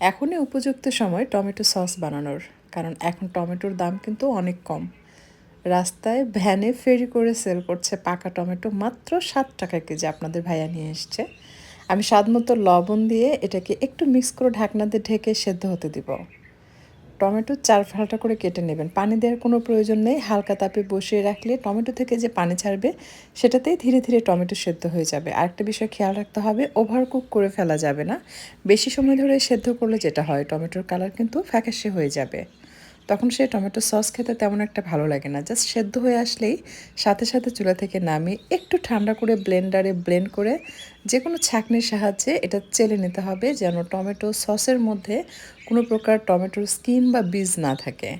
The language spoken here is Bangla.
এখনই উপযুক্ত সময় টমেটো সস বানানোর, কারণ এখন টমেটোর দাম কিন্তু অনেক কম। রাস্তায় ভ্যানে ফেরি করে সেল করছে পাকা টমেটো মাত্র সাত টাকা কেজি, আপনাদের ভাইয়া নিয়ে এসছে। আমি স্বাদ মতো লবণ দিয়ে এটাকে একটু মিক্স করে ঢাকনা দিয়ে ঢেকে সেদ্ধ হতে দিব। টমেটো চার ফালটা করে কেটে নেবেন। পানি দেওয়ার কোনো প্রয়োজন নেই। হালকা তাপে বসিয়ে রাখলে টমেটো থেকে যে পানি ছাড়বে, সেটাতেই ধীরে ধীরে টমেটো সেদ্ধ হয়ে যাবে। আরেকটা বিষয় খেয়াল রাখতে হবে ওভার কুক করে ফেলা যাবে না। বেশি সময় ধরে সেদ্ধ করলে যেটা হয়, টমেটোর কালার কিন্তু ফ্যাকাশে হয়ে যাবে। তখন সে টমেটো সস খেতে তেমন একটা ভালো লাগে না। জাস্ট সেদ্ধ হয়ে আসলেই সাথে সাথে চুলা থেকে নামিয়ে একটু ঠান্ডা করে ব্লেন্ডারে ব্লেন্ড করে যে কোনো ছাঁকনির সাহায্যে এটা চেলে নিতে হবে যেন টমেটো সসের মধ্যে কোনো প্রকার টমেটোর স্কিন বা বীজ না থাকে।